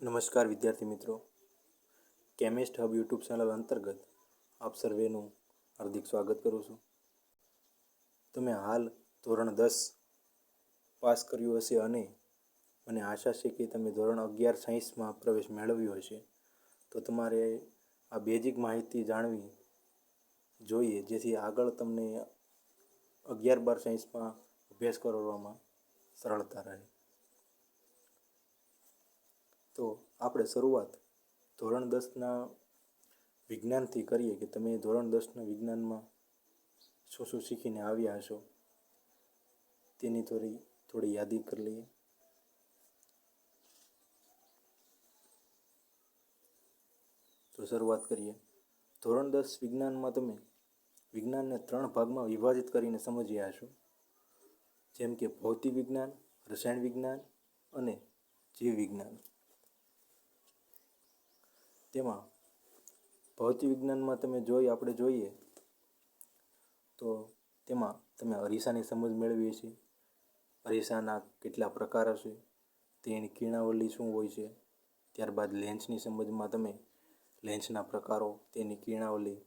નમસ્કાર વિદ્યાર્થી મિત્રો. કેમિસ્ટ હબ યુટ્યુબ ચેનલ અંતર્ગત આપ સર્વેનું હાર્દિક સ્વાગત કરું છું. તમે હાલ ધોરણ દસ પાસ કર્યું હશે અને મને આશા છે કે તમે ધોરણ અગિયાર સાયન્સમાં પ્રવેશ મેળવ્યો હશે. તો તમારે આ બેઝિક માહિતી જાણવી જોઈએ, જેથી આગળ તમને અગિયાર બાર સાયન્સમાં અભ્યાસ કરવામાં સરળતા રહે. તો આપણે શરૂઆત ધોરણ દસના વિજ્ઞાનથી કરીએ કે તમે ધોરણ દસના વિજ્ઞાનમાં શું શું શીખીને આવ્યા હશો? તેની થોડી થોડી યાદી કરી લઈએ. તો શરૂઆત કરીએ. ધોરણ દસ વિજ્ઞાનમાં તમે વિજ્ઞાનને ત્રણ ભાગમાં વિભાજિત કરીને સમજ્યા હશો. જેમ કે ભૌતિક વિજ્ઞાન, રસાયણ વિજ્ઞાન અને જીવ વિજ્ઞાન. તેમાં ભૌતિક વિજ્ઞાનમાં તમે જોઈ, આપણે જોઈએ, તો તેમાં તમે અરીસાની સમજ મેળવીએ છીએ અરીસાના કેટલા પ્રકાર હશે, તેની કિરણાવલી શું હોય છે, ત્યારબાદ લેન્સની સમજમાં તમે લેન્સના પ્રકારો, તેની કિરણાવલી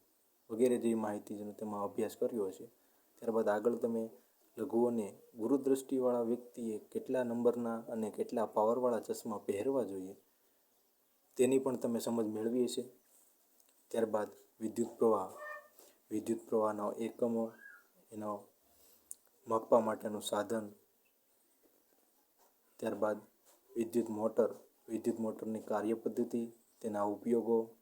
વગેરે જેવી માહિતીનો તેમાં અભ્યાસ કર્યો હશે. ત્યારબાદ આગળ તમે લઘુ અને ગુરુદ્રષ્ટિવાળા વ્યક્તિએ કેટલા નંબરના અને કેટલા પાવરવાળા ચશ્મા પહેરવા જોઈએ તેની પણ તમે સમજ મેળવી હશે ત્યારબાદ વિદ્યુત પ્રવાહ. વિદ્યુત પ્રવાહનો એકમો, એનો માપવા માટેનું સાધન. ત્યારબાદ વિદ્યુત મોટર. વિદ્યુત મોટરની કાર્યપદ્ધતિ તેના ઉપયોગો.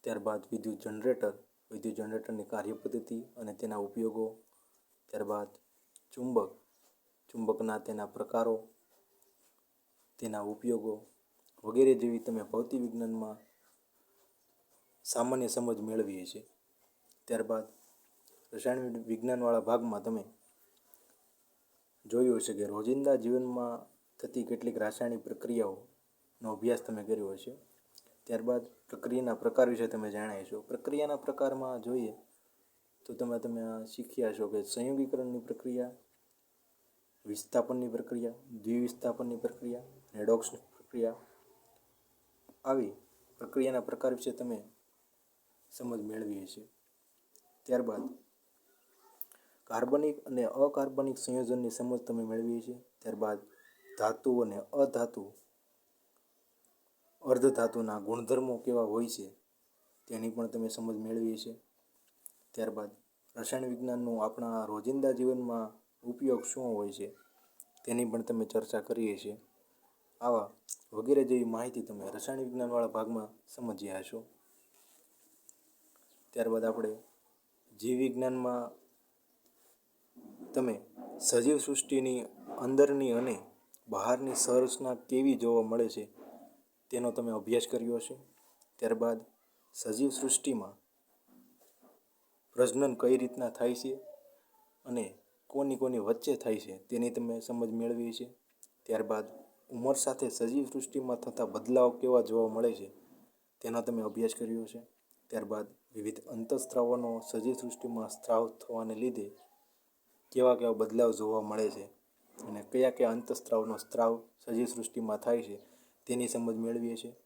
ત્યારબાદ વિદ્યુત જનરેટર. વિદ્યુત જનરેટરની કાર્યપદ્ધતિ અને તેના ઉપયોગો. ત્યારબાદ ચુંબક. ચુંબકના તેના પ્રકારો. તેના ઉપયોગો. વગેરે જેવી તમે ભૌતિક વિજ્ઞાનમાં સામાન્ય સમજ મેળવીએ છીએ. ત્યારબાદ રસાયણ વિજ્ઞાનવાળા ભાગમાં તમે જોયું હશે કે રોજિંદા જીવનમાં થતી કેટલીક રાસાયણિક પ્રક્રિયાઓનો અભ્યાસ તમે કર્યો હશે. ત્યારબાદ પ્રક્રિયાના પ્રકાર વિશે તમે જાણ્યા છો. પ્રક્રિયાના પ્રકારમાં જોઈએ તો તમે તમે શીખ્યા છો કે સંયોગીકરણની પ્રક્રિયા, વિસ્થાપનની પ્રક્રિયા, દ્વિવિસ્થાપનની પ્રક્રિયા રેડોક્સની પ્રક્રિયા આવી પ્રક્રિયાના પ્રકાર વિશે તમે સમજ મેળવીએ છીએ ત્યારબાદ કાર્બનિક અને અકાર્બનિક સંયોજનની સમજ તમે મેળવીએ છીએ ત્યારબાદ ધાતુ અને અધાતુ, અર્ધધાતુના ગુણધર્મો કેવા હોય છે તેની પણ તમે સમજ મેળવીએ છીએ ત્યારબાદ રસાયણ વિજ્ઞાનનું આપણા રોજિંદા જીવનમાં ઉપયોગ શું હોય છે તેની પણ તમે ચર્ચા કરીએ છીએ આવા વગેરે જેવી માહિતી તમે રસાયણ વિજ્ઞાનવાળા ભાગમાં સમજ્યા હશો. ત્યારબાદ આપણે જીવ વિજ્ઞાનમાં તમે સજીવ સૃષ્ટિની અંદરની અને બહારની સંરચના કેવી જોવા મળે છે તેનો તમે અભ્યાસ કર્યો હશે. ત્યારબાદ સજીવ સૃષ્ટિમાં પ્રજનન કઈ રીતના થાય છે અને કોની કોની વચ્ચે થાય છે તેની તમે સમજ મેળવી છે ત્યારબાદ ઉંમર સાથે સજીવ સૃષ્ટિમાં થતા બદલાવ કેવા જોવા મળે છે, તેનો તમે અભ્યાસ કર્યો છે ત્યારબાદ વિવિધ અંતઃસ્ત્રાવોનો સજીવ સૃષ્ટિમાં સ્ત્રાવ થવાને લીધે કેવા કેવા બદલાવ જોવા મળે છે અને કયા કયા અંતઃસ્ત્રાવનો સ્ત્રાવ સજીવ સૃષ્ટિમાં થાય છે, તેની સમજ મેળવીએ છીએ.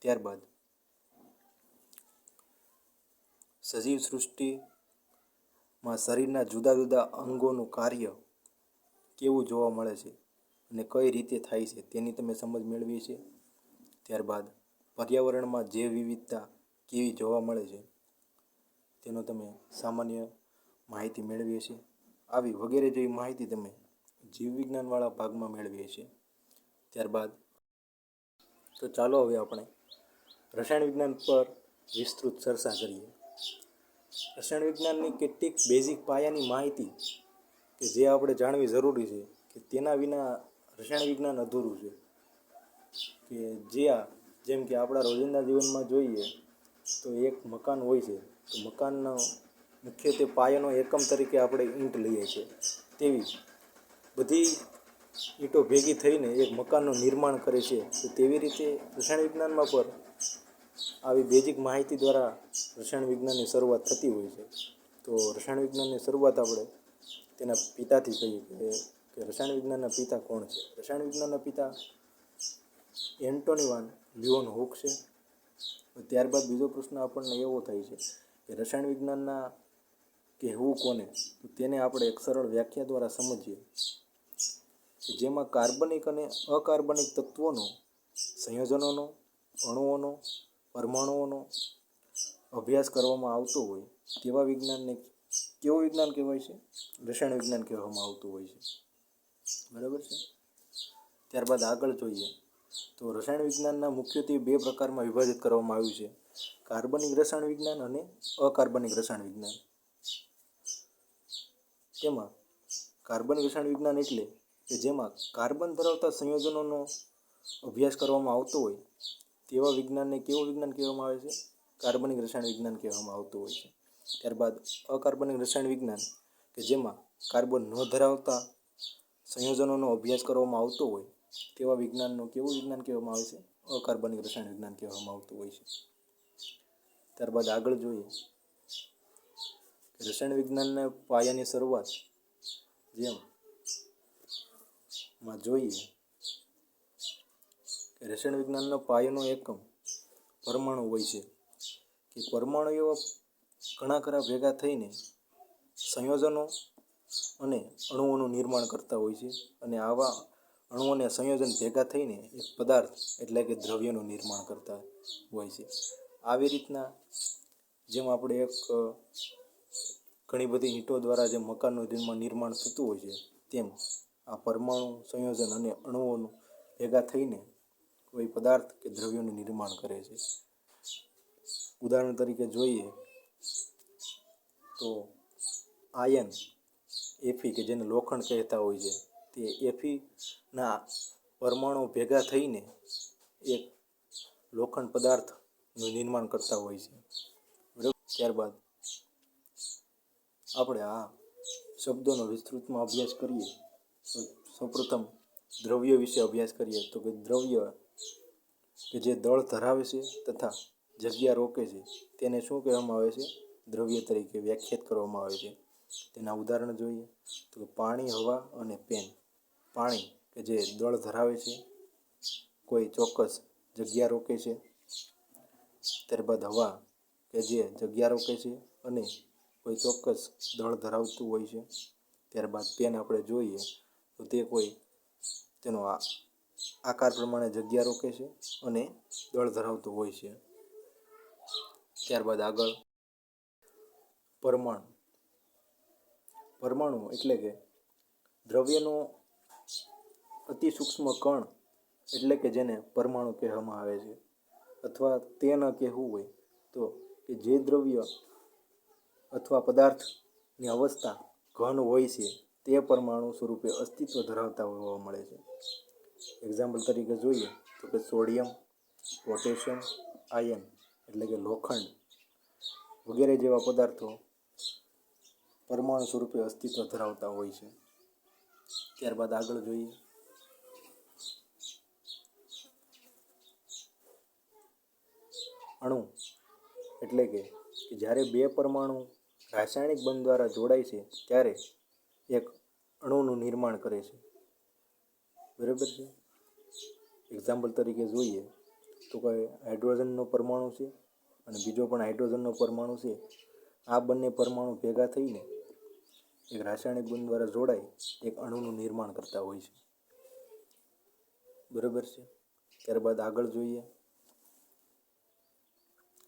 ત્યારબાદ સજીવ સૃષ્ટિમાં શરીરના જુદા જુદા અંગોનું કાર્ય કેવું જોવા મળે છે અને કઈ રીતે થાય છે તેની તમે સમજ મેળવીએ છીએ ત્યારબાદ પર્યાવરણમાં જૈવ વિવિધતા કેવી જોવા મળે છે તેનો તમે સામાન્ય માહિતી મેળવીએ છીએ. આવી વગેરે જેવી માહિતી તમે જીવવિજ્ઞાનવાળા ભાગમાં મેળવીએ છીએ. ત્યારબાદ તો ચાલો હવે આપણે રસાયણ વિજ્ઞાન પર વિસ્તૃત ચર્ચા કરીએ. રસાયણ વિજ્ઞાનની કેટલીક બેઝિક પાયાની માહિતી કે જે આપણે જાણવી જરૂરી છે કે તેના વિના રસાયણ વિજ્ઞાન અધૂરું છે. કે જ્યાં જેમ કે આપણા રોજિંદા જીવનમાં જોઈએ, તો એક મકાન હોય છે. તો મકાનનો મુખ્યત્વે પાયાનો એકમ તરીકે આપણે ઈંટ લઈએ છીએ. તેવી બધી ઈંટો ભેગી થઈને એક મકાનનું નિર્માણ કરે છે. તો તેવી રીતે રસાયણ વિજ્ઞાનમાં પણ આવી બેઝિક માહિતી દ્વારા રસાયણ વિજ્ઞાનની શરૂઆત થતી હોય છે. તો રસાયણ વિજ્ઞાનની શરૂઆત આપણે તેના પિતાથી કહીએ કે કે રસાયણ વિજ્ઞાનના પિતા કોણ છે? રસાયણ વિજ્ઞાનના પિતા એન્ટોનીવાન લિયોન હુક છે. ત્યારબાદ બીજો પ્રશ્ન આપણને એવો થાય છે કે રસાયણ વિજ્ઞાનના કહેવું કોને? તો તેને આપણે એક સરળ વ્યાખ્યા દ્વારા સમજીએ કે જેમાં કાર્બનિક અને અકાર્બનિક તત્વોનો, સંયોજનોનો, અણુઓનો, પરમાણુઓનો અભ્યાસ કરવામાં આવતો હોય તેવા વિજ્ઞાનને કેવું વિજ્ઞાન કહેવાય છે? રસાયણ વિજ્ઞાન કહેવામાં આવતું હોય છે. બરાબર છે? ત્યારબાદ આગળ જોઈએ. તો રસાયણ વિજ્ઞાનના મુખ્યત્વે બે પ્રકારમાં વિભાજિત કરવામાં આવ્યું છે. કાર્બનિક રસાયણ વિજ્ઞાન અને અકાર્બનિક રસાયણ વિજ્ઞાન. તેમાં કાર્બનિક રસાયણ વિજ્ઞાન એટલે કે જેમાં કાર્બન ધરાવતા સંયોજનોનો અભ્યાસ કરવામાં આવતો હોય, તેવા વિજ્ઞાનને કેવું વિજ્ઞાન કહેવામાં આવે છે? કાર્બનિક રસાયણ વિજ્ઞાન કહેવામાં આવતું હોય છે. ત્યારબાદ અકાર્બનિક રસાયણ વિજ્ઞાન કે જેમાં કાર્બન ન ધરાવતા સંયોજનોનો અભ્યાસ કરવામાં આવતો હોય, તેવા વિજ્ઞાનનું, કેવું વિજ્ઞાન કહેવામાં આવે છે? અકાર્બનિક રસાયણ વિજ્ઞાન કહેવામાં આવતું હોય છે. ત્યારબાદ આગળ જોઈએ રસાયણ વિજ્ઞાનના પાયાની શરૂઆત જેમ માં જોઈએ કે રસાયણ વિજ્ઞાનનો પાયાનો એકમ પરમાણુ હોય છે, કે પરમાણુઓ ઘણા ખરા ભેગા થઈને સંયોજનો અને અણુઓનું નિર્માણ કરતા હોય છે. અને આવા અણુઓને સંયોજન ભેગા થઈને એક પદાર્થ એટલે કે દ્રવ્યનું નિર્માણ કરતા હોય છે. આવી રીતના જેમ આપણે એક ઘણી બધી ઈંટો દ્વારા જે મકાનનું નિર્માણ થતું હોય છે, તેમ આ પરમાણુ સંયોજન અને અણુઓનું ભેગા થઈને કોઈ પદાર્થ કે દ્રવ્યોનું નિર્માણ કરે છે. ઉદાહરણ તરીકે જોઈએ તો આયન એફી કે જેને લોખંડ કહેતા હોય છે, તે એફીના પરમાણુ ભેગા થઈને એક લોખંડ પદાર્થનું નિર્માણ કરતા હોય છે. બરાબર? ત્યારબાદ આપણે આ શબ્દોનો વિસ્તૃતમાં અભ્યાસ કરીએ તો સૌપ્રથમ દ્રવ્ય વિશે અભ્યાસ કરીએ તો કે દ્રવ્ય કે જે દળ ધરાવે છે તથા જગ્યા રોકે છે, તેને શું કહેવામાં આવે છે? દ્રવ્ય તરીકે વ્યાખ્યાત કરવામાં આવે છે. તેના ઉદાહરણ જોઈએ તો પાણી, હવા અને પેન. પાણી કે જે દળ ધરાવે છે, કોઈ ચોક્કસ જગ્યા રોકે છે, ત્યારબાદ હવા કે જે જગ્યા રોકે છે અને કોઈ ચોક્કસ દળ ધરાવતું હોય છે, ત્યારબાદ પેન આપણે જોઈએ તો તે કોઈ તેનો આકાર પ્રમાણે જગ્યા રોકે છે અને દળ ધરાવતું હોય છે. ત્યારબાદ આગળ, પરમાણુ. પરમાણુ એટલે કે દ્રવ્યનો અતિ સૂક્ષ્મ કણ એટલે કે જેને પરમાણુ કહેવામાં આવે છે. અથવા તે ન કહેવું હોય તો કે જે દ્રવ્ય અથવા પદાર્થની અવસ્થા ઘન હોય છે તે પરમાણુ સ્વરૂપે અસ્તિત્વ ધરાવતા હોવા મળે છે. એક્ઝામ્પલ તરીકે જોઈએ તો કે સોડિયમ, પોટેશિયમ, આયન એટલે કે લોખંડ વગેરે જેવા પદાર્થો પરમાણુ સ્વરૂપે અસ્તિત્વ ધરાવતા હોય છે. ત્યારબાદ આગળ જોઈએ. અણુ એટલે કે જ્યારે બે પરમાણુ રાસાયણિક બંધ દ્વારા જોડાય છે, ત્યારે એક અણુનું નિર્માણ કરે છે. બરાબર છે? એક્ઝામ્પલ તરીકે જોઈએ તો કે હાઇડ્રોજનનો પરમાણુ છે અને બીજો પણ હાઇડ્રોજનનો પરમાણુ છે. આ બંને પરમાણુ ભેગા થઈને એક રાસાયણિક ગુણ દ્વારા જોડાઈ એક અણુનું નિર્માણ કરતા હોય છે. બરાબર છે? ત્યારબાદ આગળ જોઈએ.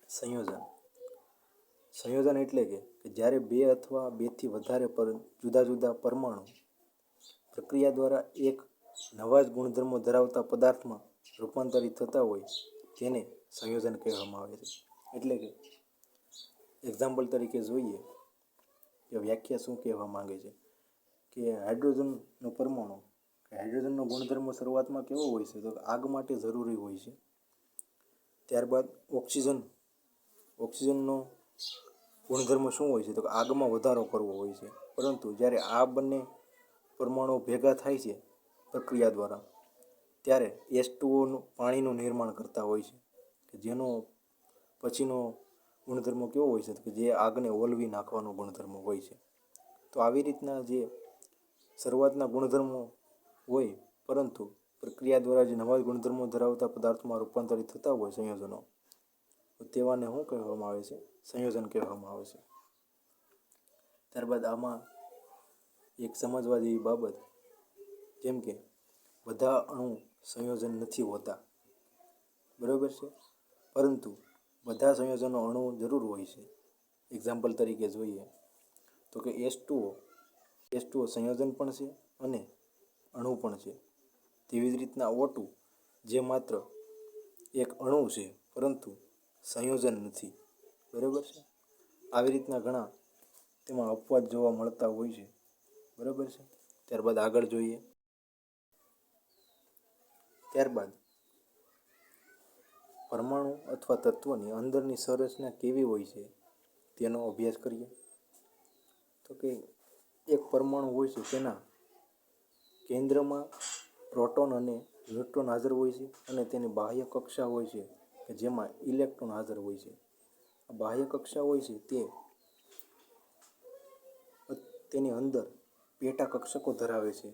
સંયોજન. સંયોજન એટલે કે જ્યારે બે અથવા બેથી વધારે પર, જુદા જુદા પરમાણુ પ્રક્રિયા દ્વારા એક નવા જ ગુણધર્મો ધરાવતા પદાર્થમાં રૂપાંતરિત થતા હોય, તેને સંયોજન કહેવામાં આવે છે. એટલે કે એક્ઝામ્પલ તરીકે જોઈએ. કે વ્યાખ્યા શું કહેવા માંગે છે? કે હાઇડ્રોજનનો પરમાણુ, કે હાઇડ્રોજનનો ગુણધર્મ શરૂઆતમાં કેવો હોય છે? તો આગ માટે જરૂરી હોય છે. ત્યારબાદ ઓક્સિજન, ઓક્સિજનનો ગુણધર્મ શું હોય છે? તો આગમાં વધારો કરવો હોય છે. પરંતુ જ્યારે આ બંને પરમાણુ ભેગા થાય છે પ્રક્રિયા દ્વારા, ત્યારે એસ ટુઓનું પાણીનું નિર્માણ કરતા હોય છે. કે જેનો પછીનો ગુણધર્મ કેવો હોય છે કે જે આગને ઓલવી નાખવાનો ગુણધર્મ હોય છે. તો આવી રીતના જે શરૂઆતના ગુણધર્મો હોય, પરંતુ પ્રક્રિયા દ્વારા જે નવા ગુણધર્મો ધરાવતા પદાર્થોમાં રૂપાંતરિત થતા હોય સંયોજનો તેવાને શું કહેવામાં આવે છે? સંયોજન કહેવામાં આવે છે. ત્યારબાદ આમાં એક સમજવા જેવી બાબત, જેમ કે બધા અણુ સંયોજન નથી હોતા. બરાબર છે? પરંતુ બધા સંયોજનો અણુ જરૂર હોય છે. એક્ઝામ્પલ તરીકે જોઈએ તો કે એસ ટુઓ એસ ટુઓ સંયોજન પણ છે અને અણુ પણ છે. તેવી જ રીતના ઓ ટુ જે માત્ર એક અણુ છે, પરંતુ સંયોજન નથી. બરાબર છે? આવી રીતના ઘણા તેમાં અપવાદ જોવા મળતા હોય છે. બરાબર છે? ત્યારબાદ આગળ જોઈએ. ત્યારબાદ પરમાણુ અથવા તત્વની અંદરની સંરચના કેવી હોય છે તેનો અભ્યાસ કરીએ. તો કે એક પરમાણુ હોય છે તેના કેન્દ્રમાં પ્રોટોન અને ન્યુટ્રોન હાજર હોય છે અને તેની બાહ્ય કક્ષા હોય છે કે જેમાં ઇલેક્ટ્રોન હાજર હોય છે. બાહ્ય કક્ષા હોય છે તે તેની અંદર પેટા કક્ષકો ધરાવે છે,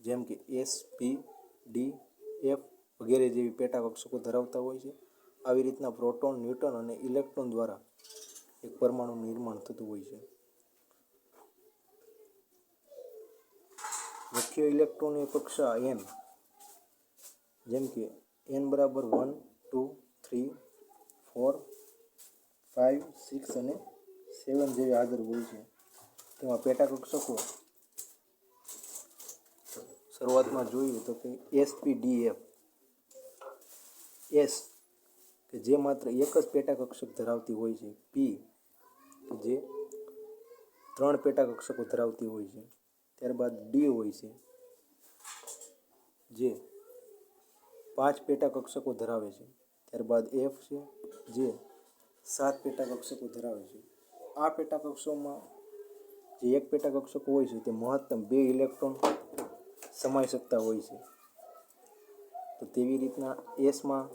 જેમ કે એસ પી ડી એફ વગેરે જેવી પેટા કક્ષકો ધરાવતા હોય છે. આવી રીતના પ્રોટોન ન્યુટ્રોન અને ઇલેક્ટ્રોન દ્વારા એક પરમાણુનું નિર્માણ થતું હોય છે. મુખ્ય ઇલેક્ટ્રોનની કક્ષા એન જેમ કે એન બરાબર one, two, three, four five six અને સેવન જેવી હાજર હોય છે. તેમાં પેટા કક્ષકો શરૂઆતમાં જોઈએ તો કે એસપીડીએફ એસ જે માત્ર એક જ પેટા કક્ષક ધરાવતી હોય છે પી જે ત્રણ પેટા કક્ષકો ધરાવતી હોય છે, ત્યારબાદ ડી હોય છે, જે પાંચ પેટા કક્ષકો ધરાવે છે, ત્યારબાદ એફ છે, જે સાત પેટા કક્ષકો ધરાવે છે. આ પેટા કક્ષકોમાં જે એક પેટા કક્ષકો હોય છે, તે મહત્તમ બે ઇલેક્ટ્રોન સમાઈ શકતા હોય છે. તો તેવી રીતના એસમાં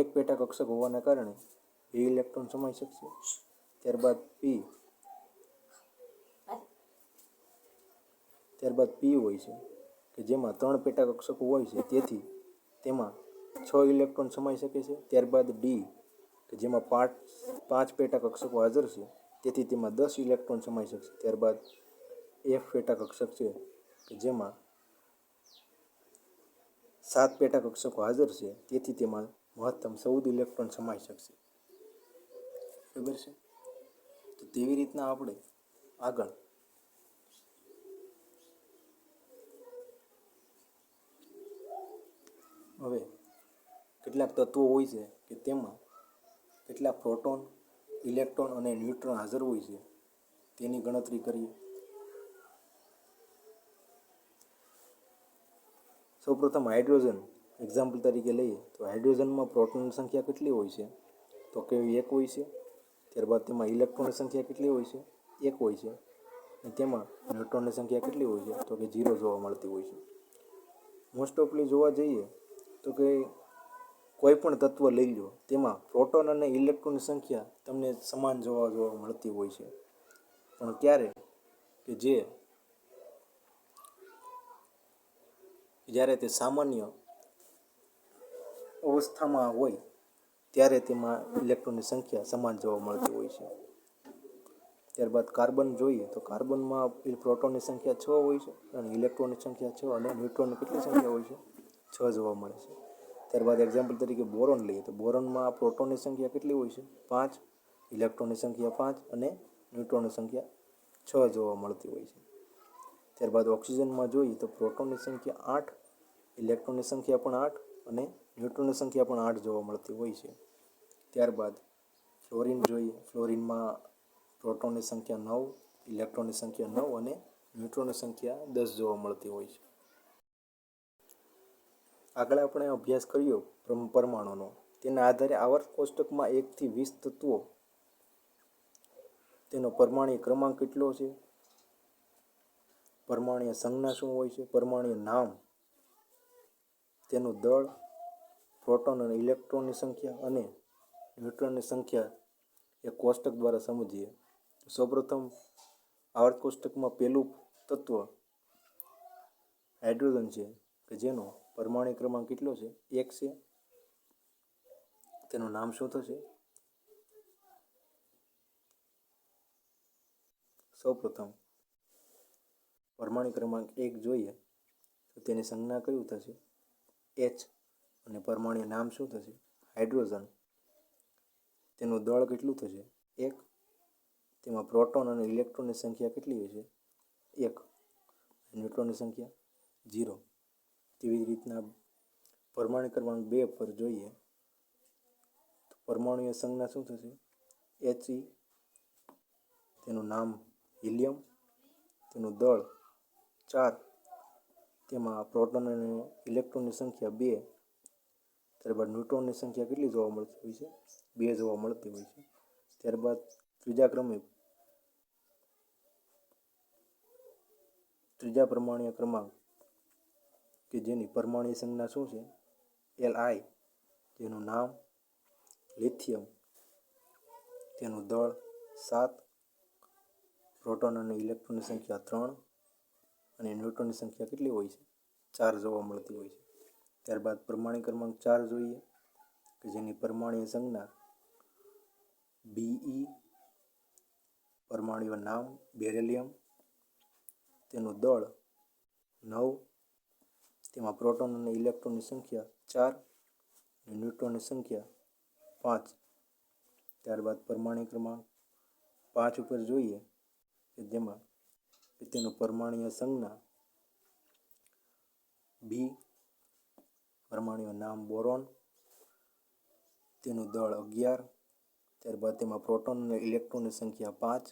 એક પેટા કક્ષક હોવાના કારણે બે ઇલેક્ટ્રોન સમાઈ શકશે. ત્યારબાદ પી ત્યારબાદ પી હોય છે, કે જેમાં ત્રણ પેટા કક્ષકો હોય છે, તેથી તેમાં છ ઇલેક્ટ્રોન સમાઈ શકે છે. ત્યારબાદ ડી કે જેમાં પાંચ પાંચ પેટા કક્ષકો હાજર છે, તેથી તેમાં દસ ઇલેક્ટ્રોન સમાઈ શકશે. ત્યારબાદ એફ પેટા કક્ષક છે, કે જેમાં સાત પેટા કક્ષકો હાજર છે, તેથી તેમાં મહત્તમ ચૌદ ઇલેક્ટ્રોન સમાઈ શકશે. બરાબર છે? તો તેવી રીતના આપણે આગળ હવે કેટલાક તત્વો હોય છે કે તેમાં કેટલાક પ્રોટોન, ઇલેક્ટ્રોન અને ન્યુટ્રોન હાજર હોય છે, તેની ગણતરી કરીએ. સૌપ્રથમ હાઇડ્રોજન એક્ઝામ્પલ તરીકે લઈએ, તો હાઇડ્રોજનમાં પ્રોટોનની સંખ્યા કેટલી હોય છે? તો કે એક હોય છે. ત્યારબાદ તેમાં ઇલેક્ટ્રોનની સંખ્યા કેટલી હોય છે? એક હોય છે. અને તેમાં ન્યુટ્રોનની સંખ્યા કેટલી હોય છે? તો કે ઝીરો જોવા મળતી હોય છે. મોસ્ટ ઓફલી જોવા જઈએ, તો કે કોઈ પણ તત્વ લઈ લો તેમાં પ્રોટોન અને ઇલેક્ટ્રોનની સંખ્યા તમને સમાન જોવા જોવા મળતી હોય છે. પણ ક્યારે? કે જે, જ્યારે તે સામાન્ય અવસ્થામાં હોય, ત્યારે તેમાં ઇલેક્ટ્રોનની સંખ્યા સમાન જોવા મળતી હોય છે. ત્યારબાદ કાર્બન જોઈએ તો કાર્બનમાં પ્રોટોનની સંખ્યા છ હોય છે અને ઇલેક્ટ્રોનની સંખ્યા છ અને ન્યુટ્રોનની કેટલી સંખ્યા હોય છે? છ જોવા મળે છે. ત્યારબાદ એક્ઝામ્પલ તરીકે બોરોન લઈએ તો બોરોનમાં પ્રોટોનની સંખ્યા કેટલી હોય છે? પાંચ, ઇલેક્ટ્રોનની સંખ્યા પાંચ અને ન્યુટ્રોનની સંખ્યા છ જોવા મળતી હોય છે. ત્યારબાદ ઓક્સિજનમાં જોઈએ તો પ્રોટોનની સંખ્યા આઠ, ઇલેક્ટ્રોનની સંખ્યા પણ આઠ અને ન્યુટ્રોનની સંખ્યા પણ આઠ જોવા મળતી હોય છે. ત્યારબાદ ફ્લોરિન જોઈએ, ફ્લોરિનમાં પ્રોટોનની સંખ્યા નવ, ઇલેક્ટ્રોનની સંખ્યા નવ અને ન્યુટ્રોનની સંખ્યા દસ જોવા મળતી હોય છે. આગળ આપણે અભ્યાસ કર્યો પરમાણુનો. તેના આધારે આવર્ત કોષ્ટકમાં એકથી વીસ તત્વો. તેનો પરમાણીય ક્રમાંક કેટલો છે? પરમાણીય સંજ્ઞા શું હોય છે? પરમાણીય નામ. તેનું દળ. પ્રોટોન અને ઇલેક્ટ્રોનની સંખ્યા અને ન્યુટ્રોનની સંખ્યા એ કોષ્ટક દ્વારા સમજીએ. સૌપ્રથમ આવર્ત કોષ્ટકમાં પહેલું તત્વ હાઇડ્રોજન છે, કે જેનો પરમાણુ ક્રમાંક કેટલો છે? એક છે. તેનું નામ શું થશે? સૌપ્રથમ પરમાણુ ક્રમાંક એક જોઈએ, તો તેની સંજ્ઞા કયું થશે? એચ અને પરમાણુ નામ શું થશે? હાઇડ્રોજન. તેનું દળ કેટલું થશે? એક. તેમાં પ્રોટોન અને ઇલેક્ટ્રોનની સંખ્યા કેટલી હશે? એક. ન્યુટ્રોનની સંખ્યા ઝીરો. તેવી જ રીતના પરમાણુ ક્રમાંક બે પર જોઈએ તો પરમાણુય સંજ્ઞા શું થશે? એચઈ તેનું નામ હિલિયમ. તેનું દળ ચાર. તેમાં પ્રોટોન અને ઇલેક્ટ્રોનની સંખ્યા બે. ત્યારબાદ ન્યુટ્રોનની સંખ્યા કેટલી જોવા મળતી હોય છે? બે જોવા મળતી હોય છે. ત્યારબાદ ત્રીજા ક્રમે ત્રીજા પ્રમાણીય ક્રમાંક કે જેની પરમાણીય સંજ્ઞા શું છે? એલ આઈ જેનું નામ લિથિયમ, તેનું દળ સાત, પ્રોટોન અને ઇલેક્ટ્રોનની સંખ્યા ત્રણ અને ન્યુટ્રોનની સંખ્યા કેટલી હોય છે? ચાર જોવા મળતી હોય છે. ત્યારબાદ પરમાણુ ક્રમાંક ચાર જોઈએ, કે જેની પરમાણીય સંજ્ઞા બીઈ પરમાણુ નામ બેરેલિયમ, તેનું દળ નવ, તેમાં પ્રોટોન અને ઇલેક્ટ્રોનની સંખ્યા ચાર અને ન્યુટ્રોનની સંખ્યા પાંચ. ત્યારબાદ પરમાણુ ક્રમાંક પાંચ ઉપર જોઈએ, કે જેમાં તેનું પરમાણીય સંજ્ઞા બી પરમાણુય નામ બોરોન, તેનું દળ અગિયાર, ત્યારબાદ તેમાં પ્રોટોન અને ઇલેક્ટ્રોનની સંખ્યા પાંચ,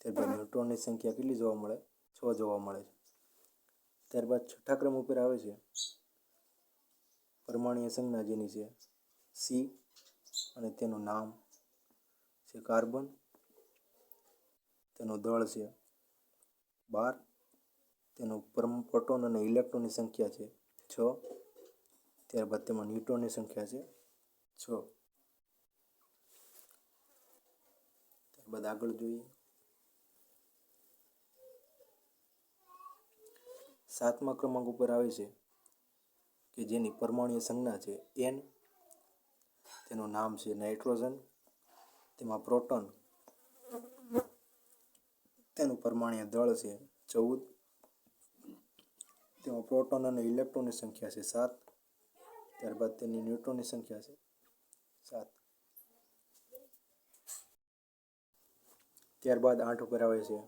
ત્યારબાદ ન્યુટ્રોનની સંખ્યા કેટલી જોવા મળે? છ જોવા મળે છે. ત્યારબાદ છઠ્ઠા ક્રમ ઉપર આવે છે. પરમાણીય સંજ્ઞા જેની છે સી અને તેનું નામ છે કાર્બન. તેનું દળ છે બાર. તેનું પરમ પ્રોટોન અને ઇલેક્ટ્રોનની સંખ્યા છે છ. ત્યારબાદ તેમાં ન્યુટ્રોનની સંખ્યા છે. છ ત્યારબાદ આગળ જોઈએ. સાતમા ક્રમાંક ઉપર આવે છે કે જેની પરમાણીય સંજ્ઞા છે એન તેનું નામ છે નાઇટ્રોજન. તેમાં પ્રોટોન. તેનું પરમાણીય દળ છે ચૌદ. તેમાં પ્રોટોન અને ઇલેક્ટ્રોનની સંખ્યા છે સાત. ત્યારબાદ તેની ન્યુટ્રોનની સંખ્યા છે. સાત. ત્યારબાદ આઠ ઉપર આવે છે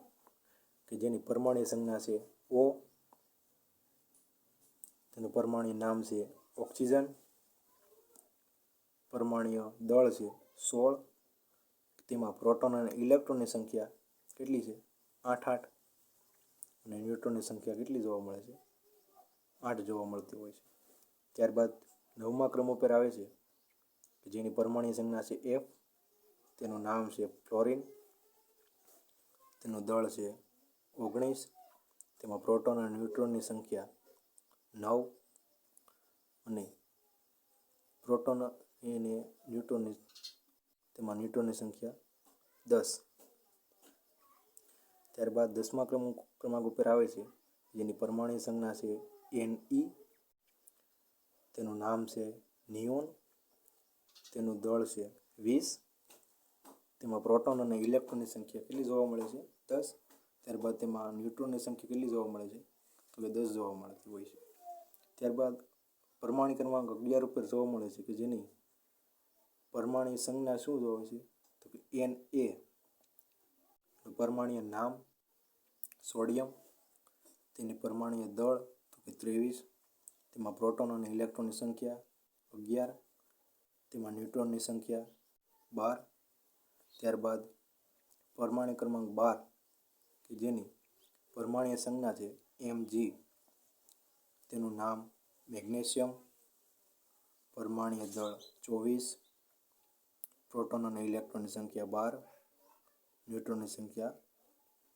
કે જેની પરમાણુ સંજ્ઞા છે ઓ. તેનું પરમાણુ નામ છે ઓક્સિજન. પરમાણીય દળ છે સોળ. તેમાં પ્રોટોન અને ઇલેક્ટ્રોનની સંખ્યા કેટલી છે? આઠ આઠ. અને ન્યુટ્રોનની સંખ્યા કેટલી જોવા મળે છે? આઠ જોવા મળતી હોય છે. ત્યારબાદ નવમા ક્રમ ઉપર આવે છે, કે જેની પરમાણુ સંજ્ઞા છે એફ તેનું નામ છે ફ્લોરિન, તેનું દળ છે ઓગણીસ, તેમાં પ્રોટોન અને ન્યુટ્રોનની સંખ્યા નવ અને પ્રોટોન અને ન્યુટ્રોનની, તેમાં ન્યુટ્રોનની સંખ્યા દસ. ત્યારબાદ દસમા ક્રમ, ક્રમાંક ઉપર આવે છે, જેની પરમાણુ સંજ્ઞા છે એન ઈ તેનું નામ છે નિયોન, તેનું દળ છે વીસ, તેમાં પ્રોટોન અને ઇલેક્ટ્રોનની સંખ્યા કેટલી જોવા મળે છે? દસ. ત્યારબાદ તેમાં ન્યુટ્રોનની સંખ્યા કેટલી જોવા મળે છે? તો કે દસ જોવા મળતી હોય છે. ત્યારબાદ પરમાણુ ક્રમાંક અગિયાર ઉપર જોવા મળે છે કે જેની પરમાણી સંજ્ઞા શું જોવા છે? તો કે એન એ પરમાણીય નામ સોડિયમ, તેની પરમાણીય દળ તો કે ત્રેવીસ. તેમાં પ્રોટોન અને ઇલેક્ટ્રોનની સંખ્યા અગિયાર, તેમાં ન્યુટ્રોનની સંખ્યા બાર, ત્યારબાદ પરમાણુ ક્રમાંક બાર, કે જેની પરમાણીય સંજ્ઞા છે એમ જી તેનું નામ મેગ્નેશિયમ પરમાણીય દળ ચોવીસ, પ્રોટોન અને ઇલેક્ટ્રોનની સંખ્યા બાર, ન્યુટ્રોનની સંખ્યા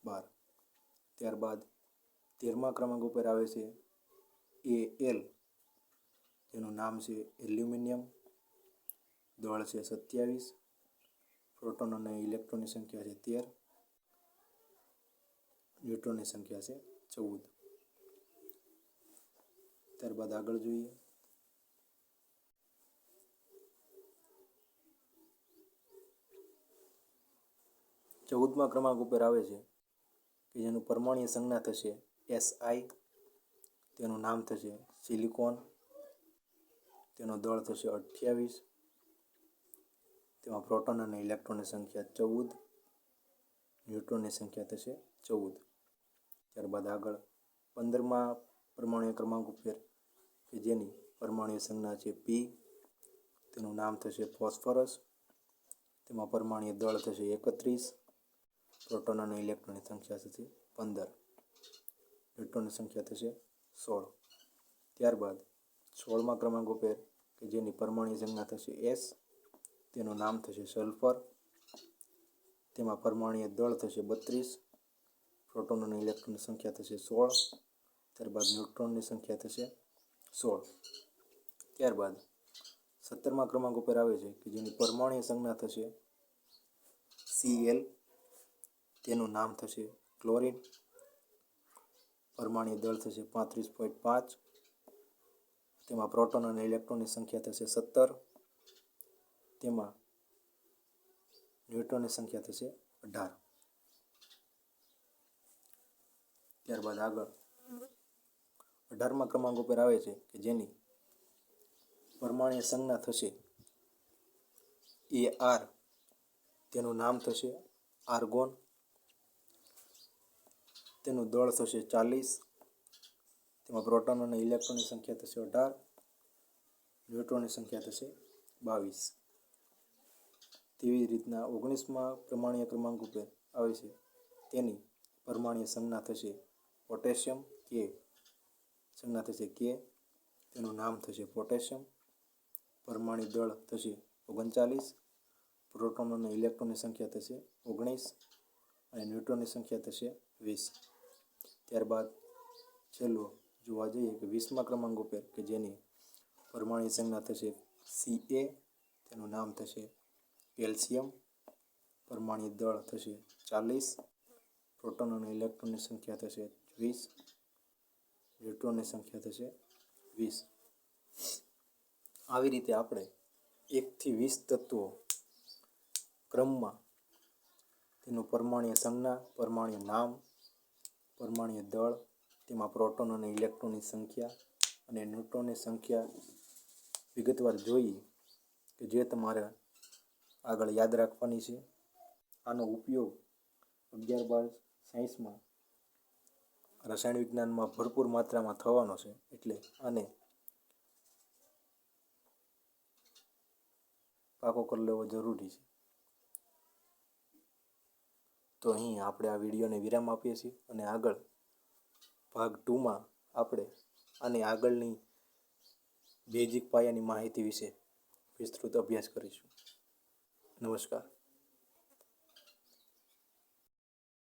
બાર. ત્યારબાદ તેરમા ક્રમાંક ઉપર આવે છે એ એલ જેનું નામ છે એલ્યુમિનિયમ, દળ છે સત્યાવીસ, પ્રોટોન અને ઇલેક્ટ્રોનની સંખ્યા છે તેર, ન્યુટ્રોનની સંખ્યા છે ચૌદ. ત્યારબાદ આગળ જોઈએ. ચૌદમા ક્રમાંક ઉપર આવે છે કે જેનું પરમાણીય સંજ્ઞા થશે એસ આઈ. તેનું નામ થશે સિલિકોન. તેનો દળ થશે અઠ્યાવીસ. તેમાં પ્રોટોન અને ઇલેક્ટ્રોનની સંખ્યા ચૌદ. ન્યુટ્રોનની સંખ્યા થશે ચૌદ. ત્યારબાદ આગળ પંદરમા પરમાણુ ક્રમાંક ઉપર, કે જેની પરમાણુ સંજ્ઞા છે પી તેનું નામ થશે ફોસ્ફરસ. તેમાં પરમાણુ દળ થશે એકત્રીસ. પ્રોટોન અને ઇલેક્ટ્રોનની સંખ્યા થશે પંદર. ન્યુટ્રોનની સંખ્યા થશે સોળ. ત્યારબાદ સોળમા ક્રમાંક ઉપર કે જેની પરમાણ્વીય સંજ્ઞા થશે એસ, તેનું નામ થશે સલ્ફર, તેમાં પરમાણ્વીય દળ થશે બત્રીસ પ્રોટોન અને ઇલેક્ટ્રોનની સંખ્યા થશે સોળ, ત્યારબાદ ન્યુટ્રોનની સંખ્યા થશે સોળ. ત્યારબાદ સત્તરમા ક્રમાંક ઉપર આવે છે કે જેની પરમાણ્વીય સંજ્ઞા થશે સી એલ તેનું નામ થશે ક્લોરિન. પરમાણ્વીય દળ થશે પાંત્રીસ પોઈન્ટ પાંચ. તેમાં પ્રોટોન અને ઇલેક્ટ્રોનની સંખ્યા થશે સત્તર. તેમાં ન્યુટ્રોનની સંખ્યા થશે અઢાર. ત્યારબાદ આગળ. અઢારમા ક્રમાંક ઉપર આવે છે કે જેની પરમાણીય સંજ્ઞા થશે એ આર. તેનું નામ થશે આર્ગોન. તેનું દળ થશે ચાલીસ. તેમાં પ્રોટોન અને ઇલેક્ટ્રોનની સંખ્યા થશે અઢાર. ન્યુટ્રોનની સંખ્યા થશે બાવીસ. તેવી રીતના ઓગણીસમાં પ્રમાણીય ક્રમાંક ઉપર આવે છે. તેની પરમાણીય સંજ્ઞા થશે પોટેશિયમ કે સંજ્ઞા થશે કે તેનું નામ થશે પોટેશિયમ. પરમાણ્વીય દળ થશે ઓગણચાલીસ. પ્રોટોન અને ઇલેક્ટ્રોનની સંખ્યા થશે ઓગણીસ. અને ન્યુટ્રોનની સંખ્યા થશે વીસ. ત્યારબાદ છેલ્લું જોવા જઈએ કે વીસમા ક્રમાંક ઉપર કે જેની પરમાણી સંજ્ઞા થશે સી એ, તેનું નામ થશે કેલ્શિયમ, પરમાણી દળ થશે ચાલીસ, પ્રોટોન અને ઇલેક્ટ્રોનની સંખ્યા થશે વીસ ન્યુટ્રોનની સંખ્યા થશે વીસ. આવી રીતે આપણે એકથી વીસ તત્વો ક્રમમાં તેનું પરમાણીય સંજ્ઞા પરમાણીય નામ પરમાણ્વીય દળ, તેમાં પ્રોટોન અને ઇલેક્ટ્રોનની સંખ્યા અને ન્યુટ્રોનની સંખ્યા વિગતવાર જોઈ કે જે તમારે આગળ યાદ રાખવાની છે. આનો ઉપયોગ અગિયાર બાર સાયન્સમાં રસાયણ વિજ્ઞાનમાં ભરપૂર માત્રામાં થવાનો છે, એટલે આને પાકો કરી લેવો જરૂરી છે. તો અહીં આપણે આ વિડીયોને વિરામ આપીએ છીએ અને આગળ ભાગ ટુમાં આપણે આની આગળની બેઝિક પાયાની માહિતી વિશે વિસ્તૃત અભ્યાસ કરીશું. નમસ્કાર.